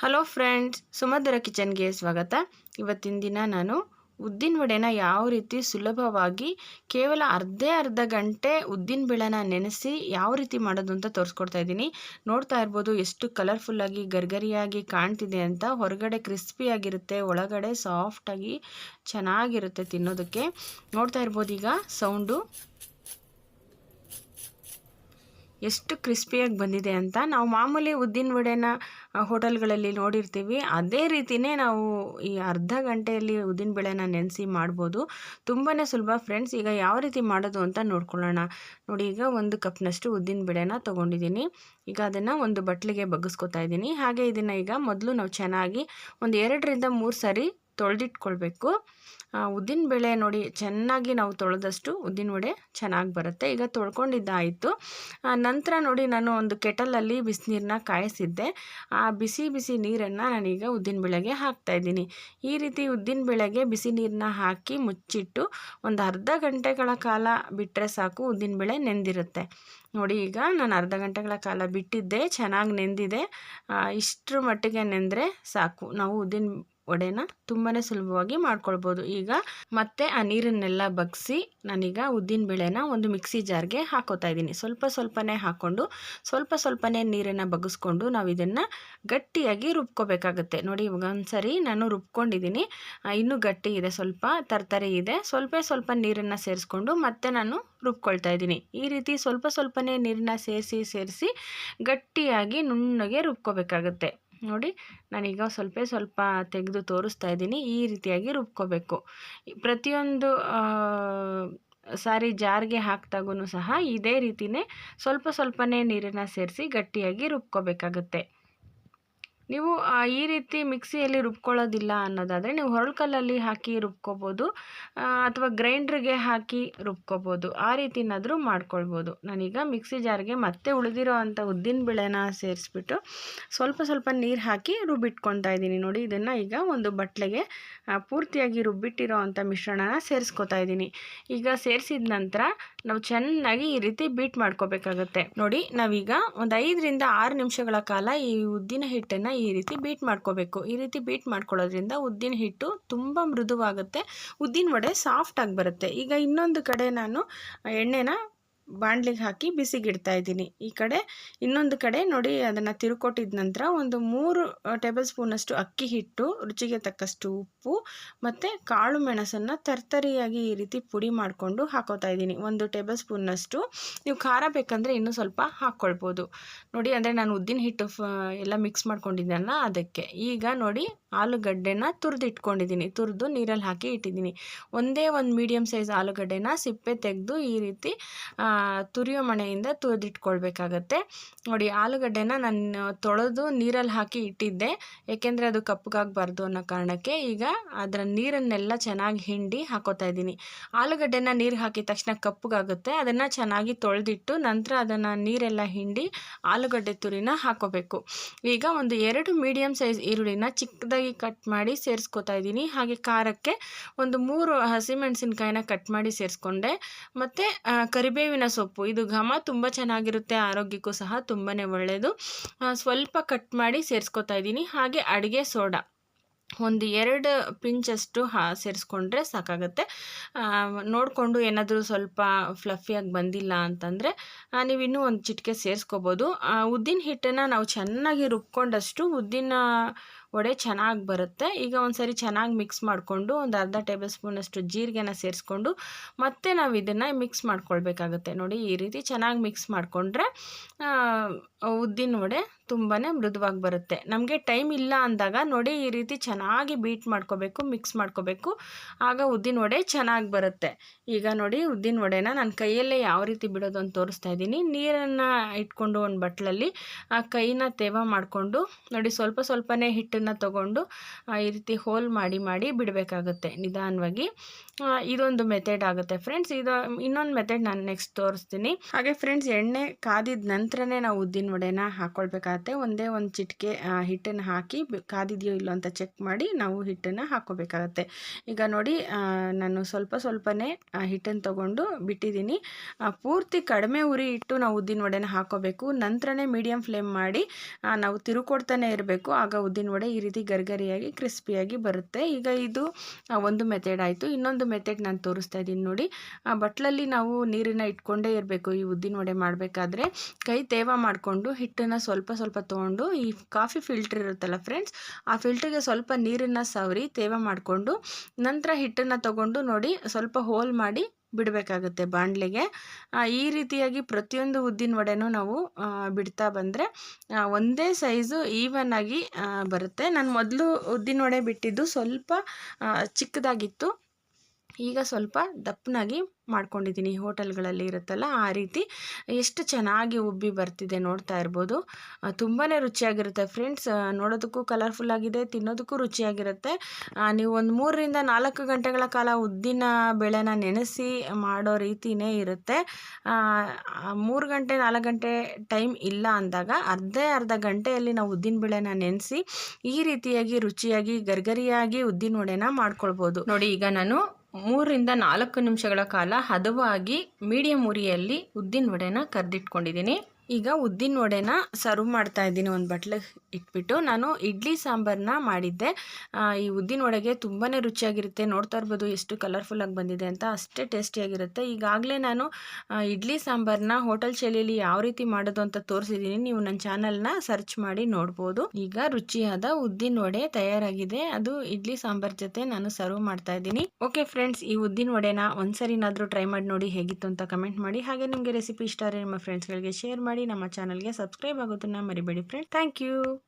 Hello friends, ಸುಮಧುರ ಕಿಚನ್ಗೆ ಸ್ವಾಗತ. ಇವತ್ತಿನ ದಿನ ನಾನು ಉದ್ದಿನ ವಡೆನ ಯಾವ ರೀತಿ ಸುಲಭವಾಗಿ ಕೇವಲ ಅರ್ಧ ಅರ್ಧ ಗಂಟೆ ಉದ್ದಿನ ಬೇಳೆನ ನೆನೆಸಿ ಯಾವ ರೀತಿ ಮಾಡೋದು ಅಂತ ತೋರಿಸ್ಕೊಡ್ತಾ ಇದ್ದೀನಿ. ನೋಡ್ತಾ ಇರ್ಬೋದು ಎಷ್ಟು ಕಲರ್ಫುಲ್ಲಾಗಿ ಗರ್ಗರಿಯಾಗಿ ಕಾಣ್ತಿದೆ ಅಂತ. ಹೊರಗಡೆ ಕ್ರಿಸ್ಪಿಯಾಗಿರುತ್ತೆ ಒಳಗಡೆ ಸಾಫ್ಟಾಗಿ ಚೆನ್ನಾಗಿರುತ್ತೆ ತಿನ್ನೋದಕ್ಕೆ. ನೋಡ್ತಾ ಇರ್ಬೋದು ಈಗ ಸೌಂಡು ಎಷ್ಟು ಕ್ರಿಸ್ಪಿಯಾಗಿ ಬಂದಿದೆ ಅಂತ. ನಾವು ಮಾಮೂಲಿ ಉದ್ದಿನ ವಡೆನ ಹೋಟೆಲ್ಗಳಲ್ಲಿ ನೋಡಿರ್ತೀವಿ. ಅದೇ ರೀತಿಯೇ ನಾವು ಈ ಅರ್ಧ ಗಂಟೆಯಲ್ಲಿ ಉದ್ದಿನ ಬೇಳೆನ ನೆನೆಸಿ ಮಾಡ್ಬೋದು. ತುಂಬಾ ಸುಲಭ ಫ್ರೆಂಡ್ಸ್. ಈಗ ಯಾವ ರೀತಿ ಮಾಡೋದು ಅಂತ ನೋಡ್ಕೊಳ್ಳೋಣ. ನೋಡಿ, ಈಗ ಒಂದು ಕಪ್ನಷ್ಟು ಉದ್ದಿನ ಬೇಳೆನ ತೊಗೊಂಡಿದ್ದೀನಿ. ಈಗ ಅದನ್ನು ಒಂದು ಬಟ್ಲಿಗೆ ಬಗ್ಗಿಸ್ಕೊತಾ ಇದ್ದೀನಿ. ಹಾಗೆ ಇದನ್ನು ಈಗ ಮೊದಲು ನಾವು ಚೆನ್ನಾಗಿ ಒಂದು ಎರಡರಿಂದ ಮೂರು ಸಾರಿ ತೊಳೆದಿಟ್ಕೊಳ್ಬೇಕು. ಉದ್ದಿನ ಬೇಳೆ ನೋಡಿ ಚೆನ್ನಾಗಿ ನಾವು ತೊಳೆದಷ್ಟು ಉದ್ದಿನ ವಡೆ ಚೆನ್ನಾಗಿ ಬರುತ್ತೆ. ಈಗ ತೊಳ್ಕೊಂಡಿದ್ದಾಯಿತು. ನಂತರ ನೋಡಿ ನಾನು ಒಂದು ಕೆಟಲಲ್ಲಿ ಬಿಸಿನೀರನ್ನ ಕಾಯಿಸಿದ್ದೆ. ಆ, ಬಿಸಿ ಬಿಸಿ ನೀರನ್ನು ನಾನೀಗ ಉದ್ದಿನ ಬೇಳೆಗೆ ಹಾಕ್ತಾಯಿದ್ದೀನಿ ಈ ರೀತಿ ಉದ್ದಿನ ಬೇಳೆಗೆ ಬಿಸಿ ನೀರನ್ನ ಹಾಕಿ ಮುಚ್ಚಿಟ್ಟು ಒಂದು ಅರ್ಧ ಗಂಟೆಗಳ ಕಾಲ ಬಿಟ್ಟರೆ ಸಾಕು ಉದ್ದಿನ ಬೆಳೆ ನೆಂದಿರುತ್ತೆ. ನೋಡಿ ಈಗ ನಾನು ಅರ್ಧ ಗಂಟೆಗಳ ಕಾಲ ಬಿಟ್ಟಿದ್ದೆ, ಚೆನ್ನಾಗಿ ನೆಂದಿದೆ. ಇಷ್ಟರ ಮಟ್ಟಿಗೆ ನೆಂದರೆ ಸಾಕು. ನಾವು ಉದ್ದಿನ ವಡೆನ ತುಂಬಾ ಸುಲಭವಾಗಿ ಮಾಡ್ಕೊಳ್ಬೋದು. ಈಗ ಮತ್ತೆ ಆ ನೀರನ್ನೆಲ್ಲ ಬಗ್ಸಿ ನಾನೀಗ ಉದ್ದಿನ ಬೇಳೆನ ಒಂದು ಮಿಕ್ಸಿ ಜಾರ್ಗೆ ಹಾಕೋತಾ ಇದ್ದೀನಿ. ಸ್ವಲ್ಪ ಸ್ವಲ್ಪನೇ ಹಾಕ್ಕೊಂಡು ಸ್ವಲ್ಪ ಸ್ವಲ್ಪನೇ ನೀರನ್ನು ಬಗ್ಗಿಸ್ಕೊಂಡು ನಾವು ಇದನ್ನು ಗಟ್ಟಿಯಾಗಿ ರುಬ್ಕೋಬೇಕಾಗುತ್ತೆ. ನೋಡಿ ಇವಾಗ ಒಂದ್ಸರಿ ನಾನು ರುಬ್ಕೊಂಡಿದ್ದೀನಿ. ಇನ್ನೂ ಗಟ್ಟಿ ಇದೆ, ಸ್ವಲ್ಪ ತರ್ತರಿ ಇದೆ. ಸ್ವಲ್ಪ ಸ್ವಲ್ಪ ನೀರನ್ನು ಸೇರಿಸ್ಕೊಂಡು ಮತ್ತೆ ನಾನು ರುಬ್ಕೊಳ್ತಾ ಇದ್ದೀನಿ. ಈ ರೀತಿ ಸ್ವಲ್ಪ ಸ್ವಲ್ಪನೇ ನೀರನ್ನ ಸೇರಿಸಿ ಸೇರಿಸಿ ಗಟ್ಟಿಯಾಗಿ ನುಣ್ಣಗೆ ರುಬ್ಕೋಬೇಕಾಗುತ್ತೆ. ನೋಡಿ ನಾನೀಗ ಸ್ವಲ್ಪ ಸ್ವಲ್ಪ ತೆಗೆದು ತೋರಿಸ್ತಾ ಇದ್ದೀನಿ. ಈ ರೀತಿಯಾಗಿ ರುಬ್ಕೋಬೇಕು. ಪ್ರತಿಯೊಂದು ಸಾರಿ ಜಾರ್ಗೆ ಹಾಕಿದಾಗೂ ಸಹ ಇದೇ ರೀತಿಯೇ ಸ್ವಲ್ಪ ಸ್ವಲ್ಪನೇ ನೀರನ್ನು ಸೇರಿಸಿ ಗಟ್ಟಿಯಾಗಿ ರುಬ್ಕೋಬೇಕಾಗುತ್ತೆ. ನೀವು ಈ ರೀತಿ ಮಿಕ್ಸಿಯಲ್ಲಿ ರುಬ್ಕೊಳ್ಳೋದಿಲ್ಲ ಅನ್ನೋದಾದರೆ ನೀವು ಹೊರಳ್ಕಲ್ಲಲ್ಲಿ ಹಾಕಿ ರುಬ್ಕೋಬೋದು ಅಥವಾ ಗ್ರೈಂಡ್ರಿಗೆ ಹಾಕಿ ರುಬ್ಕೋಬೋದು. ಆ ರೀತಿನಾದರೂ ಮಾಡ್ಕೊಳ್ಬೋದು. ನಾನೀಗ ಮಿಕ್ಸಿ ಜಾರ್ಗೆ ಮತ್ತೆ ಉಳಿದಿರೋ ಅಂಥ ಉದ್ದಿನ ಬೇಳೆನ ಸೇರಿಸ್ಬಿಟ್ಟು ಸ್ವಲ್ಪ ಸ್ವಲ್ಪ ನೀರು ಹಾಕಿ ರುಬ್ಬಿಟ್ಕೊತಾ ಇದ್ದೀನಿ. ನೋಡಿ, ಇದನ್ನು ಈಗ ಒಂದು ಬಟ್ಲೆಗೆ ಪೂರ್ತಿಯಾಗಿ ರುಬ್ಬಿಟ್ಟಿರೋ ಅಂಥ ಮಿಶ್ರಣನ ಸೇರಿಸ್ಕೊತಾ ಇದ್ದೀನಿ. ಈಗ ಸೇರಿಸಿದ ನಂತರ ನಾವು ಚೆನ್ನಾಗಿ ಈ ರೀತಿ ಬೀಟ್ ಮಾಡ್ಕೋಬೇಕಾಗತ್ತೆ. ನೋಡಿ, ನಾವೀಗ ಒಂದು ಐದರಿಂದ ಆರು ನಿಮಿಷಗಳ ಕಾಲ ಈ ಉದ್ದಿನ ಹಿಟ್ಟನ್ನು ಈ ರೀತಿ ಬೀಟ್ ಮಾಡ್ಕೋಬೇಕು. ಈ ರೀತಿ ಬೀಟ್ ಮಾಡ್ಕೊಳ್ಳೋದ್ರಿಂದ ಉದ್ದಿನ ಹಿಟ್ಟು ತುಂಬ ಮೃದುವಾಗುತ್ತೆ. ಉದ್ದಿನ ವಡೆ ಸಾಫ್ಟಾಗಿ ಬರುತ್ತೆ. ಈಗ ಇನ್ನೊಂದು ಕಡೆ ನಾನು ಎಣ್ಣೆನ ಬಾಣಲಿಗೆ ಹಾಕಿ ಬಿಸಿಗಿಡ್ತಾ ಇದ್ದೀನಿ. ಈ ಕಡೆ, ಇನ್ನೊಂದು ಕಡೆ ನೋಡಿ ಅದನ್ನು ತಿರುಕೊಟ್ಟಿದ ನಂತರ ಒಂದು ಮೂರು ಟೇಬಲ್ ಸ್ಪೂನಷ್ಟು ಅಕ್ಕಿ ಹಿಟ್ಟು, ರುಚಿಗೆ ತಕ್ಕಷ್ಟು ಉಪ್ಪು ಮತ್ತು ಕಾಳು ಮೆಣಸನ್ನು ತರ್ತರಿಯಾಗಿ ಈ ರೀತಿ ಪುಡಿ ಮಾಡಿಕೊಂಡು ಹಾಕೋತಾ ಇದ್ದೀನಿ. ಒಂದು ಟೇಬಲ್ ಸ್ಪೂನ್ನಷ್ಟು ನೀವು ಖಾರ ಬೇಕಂದರೆ ಇನ್ನೂ ಸ್ವಲ್ಪ ಹಾಕ್ಕೊಳ್ಬೋದು. ನೋಡಿ, ಅಂದರೆ ನಾನು ಉದ್ದಿನ ಹಿಟ್ಟು ಎಲ್ಲ ಮಿಕ್ಸ್ ಮಾಡ್ಕೊಂಡಿದ್ದೆನಲ್ಲ ಅದಕ್ಕೆ. ಈಗ ನೋಡಿ, ಆಲೂಗಡ್ಡೆನ ತುರಿದಿಟ್ಕೊಂಡಿದ್ದೀನಿ. ತುರಿದು ನೀರಲ್ಲಿ ಹಾಕಿ ಇಟ್ಟಿದ್ದೀನಿ. ಒಂದೇ ಒಂದು ಮೀಡಿಯಮ್ ಸೈಜ್ ಆಲೂಗಡ್ಡೆನ ಸಿಪ್ಪೆ ತೆಗೆದು ಈ ರೀತಿ ತುರಿಯೋ ಮಣೆಯಿಂದ ತುರಿದಿಟ್ಕೊಳ್ಬೇಕಾಗತ್ತೆ ನೋಡಿ, ಆಲೂಗಡ್ಡೆನ ನಾನು ತೊಳೆದು ನೀರಲ್ಲಿ ಹಾಕಿ ಇಟ್ಟಿದ್ದೆ. ಏಕೆಂದರೆ ಅದು ಕಪ್ಪಗಾಗಬಾರ್ದು ಅನ್ನೋ ಕಾರಣಕ್ಕೆ ಈಗ ಅದರ ನೀರನ್ನೆಲ್ಲ ಚೆನ್ನಾಗಿ ಹಿಂಡಿ ಹಾಕೋತಾ ಇದ್ದೀನಿ. ಆಲೂಗಡ್ಡೆನ ನೀರು ಹಾಕಿದ ತಕ್ಷಣ ಕಪ್ಪಗಾಗುತ್ತೆ. ಅದನ್ನು ಚೆನ್ನಾಗಿ ತೊಳೆದಿಟ್ಟು ನಂತರ ಅದನ್ನು ನೀರೆಲ್ಲ ಹಿಂಡಿ ಆಲೂಗಡ್ಡೆ ತುರಿನ ಹಾಕೋಬೇಕು. ಈಗ ಒಂದು ಎರಡು ಮೀಡಿಯಮ್ ಸೈಜ್ ಈರುಳ್ಳಿನ ಚಿಕ್ಕದಾಗಿ ಕಟ್ ಮಾಡಿ ಸೇರಿಸ್ಕೊತಾ ಇದ್ದೀನಿ. ಹಾಗೆ ಖಾರಕ್ಕೆ ಒಂದು ಮೂರು ಹಸಿಮೆಣಸಿನ್ಕಾಯಿನ ಕಟ್ ಮಾಡಿ ಸೇರಿಸ್ಕೊಂಡೆ. ಮತ್ತು ಕರಿಬೇವಿನ ಸೊಪ್ಪು. ಇದು ಘಮ ತುಂಬ ಚೆನ್ನಾಗಿರುತ್ತೆ, ಆರೋಗ್ಯಕ್ಕೂ ಸಹ ತುಂಬಾ ಒಳ್ಳೆಯದು ಸ್ವಲ್ಪ ಕಟ್ ಮಾಡಿ ಸೇರಿಸ್ಕೊತಾ ಇದ್ದೀನಿ. ಹಾಗೆ ಅಡುಗೆ ಸೋಡಾ. ಒಂದು ಎರಡು ಪಿಂಚಷ್ಟು ಹಾ, ಸೇರಿಸ್ಕೊಂಡ್ರೆ ಸಾಕಾಗುತ್ತೆ. ನೋಡಿಕೊಂಡು ಏನಾದರೂ ಸ್ವಲ್ಪ ಫ್ಲಫಿಯಾಗಿ ಬಂದಿಲ್ಲ ಅಂತಂದರೆ ನೀವು ಇನ್ನೂ ಒಂದು ಚಿಟಿಕೆ ಸೇರಿಸ್ಕೋಬೋದು. ಉದ್ದಿನ ಹಿಟ್ಟನ್ನು ನಾವು ಚೆನ್ನಾಗಿ ರುಬ್ಕೊಂಡಷ್ಟು ಉದ್ದಿನ ವಡೆ ಚೆನ್ನಾಗಿ ಬರುತ್ತೆ. ಈಗ ಒಂದು ಸರಿ ಚೆನ್ನಾಗಿ ಮಿಕ್ಸ್ ಮಾಡಿಕೊಂಡು ಒಂದು ಅರ್ಧ ಟೇಬಲ್ ಸ್ಪೂನಷ್ಟು ಜೀರಿಗೆನ ಸೇರಿಸ್ಕೊಂಡು ಮತ್ತೆ ನಾವು ಇದನ್ನು ಮಿಕ್ಸ್ ಮಾಡ್ಕೊಳ್ಬೇಕಾಗುತ್ತೆ. ನೋಡಿ ಈ ರೀತಿ ಚೆನ್ನಾಗಿ ಮಿಕ್ಸ್ ಮಾಡಿಕೊಂಡ್ರೆ ಉದ್ದಿನ ವಡೆ ತುಂಬಾ ಮೃದುವಾಗಿ ಬರುತ್ತೆ. ನಮಗೆ ಟೈಮ್ ಇಲ್ಲ ಅಂದಾಗ ನೋಡಿ ಈ ರೀತಿ ಚೆನ್ನಾಗಿ ಬೀಟ್ ಮಾಡ್ಕೋಬೇಕು ಮಿಕ್ಸ್ ಮಾಡ್ಕೋಬೇಕು. ಆಗ ಉದ್ದಿನ ವಡೆ ಚೆನ್ನಾಗಿ ಬರುತ್ತೆ. ಈಗ ನೋಡಿ ಉದ್ದಿನ ವಡೆನ ನಾನು ಕೈಯಲ್ಲೇ ಯಾವ ರೀತಿ ಬಿಡೋದು ಅಂತ ತೋರಿಸ್ತಾ ಇದ್ದೀನಿ. ನೀರನ್ನು ಇಟ್ಕೊಂಡು ಒಂದು ಬಟ್ಲಲ್ಲಿ ಆ ಕೈನ ತೇವ ಮಾಡಿಕೊಂಡು ನೋಡಿ ಸ್ವಲ್ಪ ಸ್ವಲ್ಪನೇ ಹಿಟ್ಟು ಹಿಟ್ಟನ್ನು ತಗೊಂಡು ಈ ರೀತಿ ಹೋಲ್ ಮಾಡಿ ಮಾಡಿ ಬಿಡಬೇಕಾಗುತ್ತೆ ನಿಧಾನವಾಗಿ. ಇದೊಂದು ಮೆಥಡ್ ಆಗುತ್ತೆ ಫ್ರೆಂಡ್ಸ್ ಇದು, ಇನ್ನೊಂದು ಮೆಥಡ್ ನಾನು ನೆಕ್ಸ್ಟ್ ತೋರಿಸ್ತೀನಿ. ಹಾಗೆ ಫ್ರೆಂಡ್ಸ್ ಎಣ್ಣೆ ಕಾದಿದ ನಂತರನೇ ನಾವು ಉದ್ದಿನ ವಡೆನ ಹಾಕ್ಕೊಳ್ಬೇಕಾಗತ್ತೆ ಒಂದೇ ಒಂದು ಚಿಟಿಕೆ ಹಿಟ್ಟನ್ನು ಹಾಕಿ ಕಾದಿದೆಯೋ ಇಲ್ಲೋ ಅಂತ ಚೆಕ್ ಮಾಡಿ ನಾವು ಹಿಟ್ಟನ್ನು ಹಾಕ್ಕೋಬೇಕಾಗತ್ತೆ ಈಗ ನೋಡಿ ನಾನು ಸ್ವಲ್ಪ ಸ್ವಲ್ಪನೇ ಹಿಟ್ಟನ್ನು ತಗೊಂಡು ಬಿಟ್ಟಿದ್ದೀನಿ. ಪೂರ್ತಿ ಕಡಿಮೆ ಉರಿ ಇಟ್ಟು ನಾವು ಉದ್ದಿನ ವಡೆನ ಹಾಕ್ಕೋಬೇಕು ನಂತರನೇ ಮೀಡಿಯಂ ಫ್ಲೇಮ್ ಮಾಡಿ ನಾವು ತಿರುಕೊಡ್ತಾನೆ ಇರಬೇಕು. ಆಗ ಉದ್ದಿನ ವಡೆ ಈ ರೀತಿ ಗರಿಗರಿಯಾಗಿ ಕ್ರಿಸ್ಪಿಯಾಗಿ ಬರುತ್ತೆ. ಈಗ ಇದು ಒಂದು ಮೆಥಡ್ ಆಯಿತು. ಇನ್ನೊಂದು ಮೆಥಡ್ ನಾನು ತೋರಿಸ್ತಾ ಇದ್ದೀನಿ ನೋಡಿ. ಆ, ಬಟ್ಲಲ್ಲಿ ನಾವು ನೀರನ್ನು ಇಟ್ಕೊಂಡೇ ಇರಬೇಕು. ಈ ಉದ್ದಿನ ವಡೆ ಮಾಡಬೇಕಾದ್ರೆ ಕೈ ತೇವ ಮಾಡಿಕೊಂಡು ಹಿಟ್ಟನ್ನು ಸ್ವಲ್ಪ ಸ್ವಲ್ಪ ತೊಗೊಂಡು ಈ ಕಾಫಿ ಫಿಲ್ಟ್ರ್ ಇರುತ್ತಲ್ಲ ಫ್ರೆಂಡ್ಸ್ ಆ ಫಿಲ್ಟ್ರಿಗೆ ಸ್ವಲ್ಪ ನೀರನ್ನು ಸವರಿ ತೇವ ಮಾಡಿಕೊಂಡು ನಂತರ ಹಿಟ್ಟನ್ನು ತಗೊಂಡು ನೋಡಿ ಸ್ವಲ್ಪ ಹೋಲ್ ಮಾಡಿ ಬಿಡಬೇಕಾಗುತ್ತೆ ಬಾಣಲೆಗೆ ಈ ರೀತಿಯಾಗಿ ಪ್ರತಿಯೊಂದು ಉದ್ದಿನ ವಡೆನೂ ನಾವು ಬಿಡ್ತಾ ಬಂದರೆ ಒಂದೇ ಸೈಜು ಈವನ್ ಆಗಿ ಬರುತ್ತೆ. ನಾನು ಮೊದಲು ಉದ್ದಿನ ವಡೆ ಬಿಟ್ಟಿದ್ದು ಸ್ವಲ್ಪ ಚಿಕ್ಕದಾಗಿತ್ತು. ಈಗ ಸ್ವಲ್ಪ ದಪ್ಪನಾಗಿ ಮಾಡ್ಕೊಂಡಿದ್ದೀನಿ ಹೋಟೆಲ್ಗಳಲ್ಲಿ ಇರುತ್ತಲ್ಲ ಆ ರೀತಿ. ಎಷ್ಟು ಚೆನ್ನಾಗಿ ಉಬ್ಬಿ ಬರ್ತಿದೆ ನೋಡ್ತಾ ಇರ್ಬೋದು. ತುಂಬಾ ರುಚಿಯಾಗಿರುತ್ತೆ ಫ್ರೆಂಡ್ಸ್. ನೋಡೋದಕ್ಕೂ ಕಲರ್ಫುಲ್ ಆಗಿದೆ, ತಿನ್ನೋದಕ್ಕೂ ರುಚಿಯಾಗಿರುತ್ತೆ. ನೀವು ಒಂದು ಮೂರರಿಂದ ನಾಲ್ಕು ಗಂಟೆಗಳ ಕಾಲ ಉದ್ದಿನ ಬೆಳೆನ ನೆನೆಸಿ ಮಾಡೋ ರೀತಿಯೇ ಇರುತ್ತೆ. ಮೂರು ಗಂಟೆ, ನಾಲ್ಕು ಗಂಟೆ ಟೈಮ್ ಇಲ್ಲ ಅಂದಾಗ ಅರ್ಧ ಅರ್ಧ ಗಂಟೆಯಲ್ಲಿ ನಾವು ಉದ್ದಿನ ಬೆಳೆನ ನೆನೆಸಿ ಈ ರೀತಿಯಾಗಿ ರುಚಿಯಾಗಿ, ಗರ್ಗರಿಯಾಗಿ ಉದ್ದಿನ ವಡೆನ ಮಾಡ್ಕೊಳ್ಬೋದು. ನೋಡಿ, ಈಗ ನಾನು ಮೂರರಿಂದ ನಾಲ್ಕು ನಿಮಿಷಗಳ ಕಾಲ ಹದವಾಗಿ ಮೀಡಿಯಂ ಉರಿಯಲ್ಲಿ ಉದ್ದಿನ ವಡೆನ ಕರೆದಿಟ್ಕೊಂಡಿದ್ದೀನಿ. ಈಗ ಉದ್ದಿನ ವಡೆನ ಸರ್ವ್ ಮಾಡ್ತಾ ಇದ್ದೀನಿ ಒಂದು ಬಟ್ಲಿಗೆ ಇಟ್ಬಿಟ್ಟು ನಾನು ಇಡ್ಲಿ ಸಾಂಬಾರನ್ನ ಮಾಡಿದ್ದೆ. ಈ ಉದ್ದಿನ ವಡೆಗೆ ತುಂಬಾ ರುಚಿಯಾಗಿರುತ್ತೆ. ನೋಡ್ತಾ ಇರ್ಬೋದು ಎಷ್ಟು ಕಲರ್ಫುಲ್ಲಾಗಿ ಬಂದಿದೆ ಅಂತ. ಅಷ್ಟೇ ಟೇಸ್ಟಿಯಾಗಿರುತ್ತೆ ಈಗಾಗಲೇ ನಾನು ಇಡ್ಲಿ ಸಾಂಬಾರನ್ನ ಹೋಟೆಲ್ ಶೈಲಿಯಲ್ಲಿ ಯಾವ ರೀತಿ ಮಾಡೋದು ಅಂತ ತೋರಿಸಿದ್ದೀನಿ ನೀವು ನನ್ನ ಚಾನಲ್ನ ಸರ್ಚ್ ಮಾಡಿ ನೋಡ್ಬೋದು. ಈಗ ರುಚಿಯಾದ ಉದ್ದಿನ ವಡೆ ತಯಾರಾಗಿದೆ. ಅದು ಇಡ್ಲಿ ಸಾಂಬಾರ್ ಜೊತೆ ನಾನು ಸರ್ವ್ ಮಾಡ್ತಾ ಇದ್ದೀನಿ. ಓಕೆ ಫ್ರೆಂಡ್ಸ್ ಈ ಉದ್ದಿನ ವಡೆನ ಒಂದ್ಸರಿನಾದರೂ ಟ್ರೈ ಮಾಡಿ ನೋಡಿ ಹೇಗಿತ್ತು ಅಂತ ಕಮೆಂಟ್ ಮಾಡಿ. ಹಾಗೆ ನಿಮಗೆ ರೆಸಿಪಿ ಇಷ್ಟ ಆದರೆ ನಿಮ್ಮ ಫ್ರೆಂಡ್ಸ್ಗಳಿಗೆ ಶೇರ್ ಮಾಡಿ. ನಮ್ಮ ಚಾನಲ್ಗೆ ಸಬ್ಸ್ಕ್ರೈಬ್ ಆಗೋದನ್ನ ಮರಿಬೇಡಿ ಫ್ರೆಂಡ್ ಥ್ಯಾಂಕ್ ಯು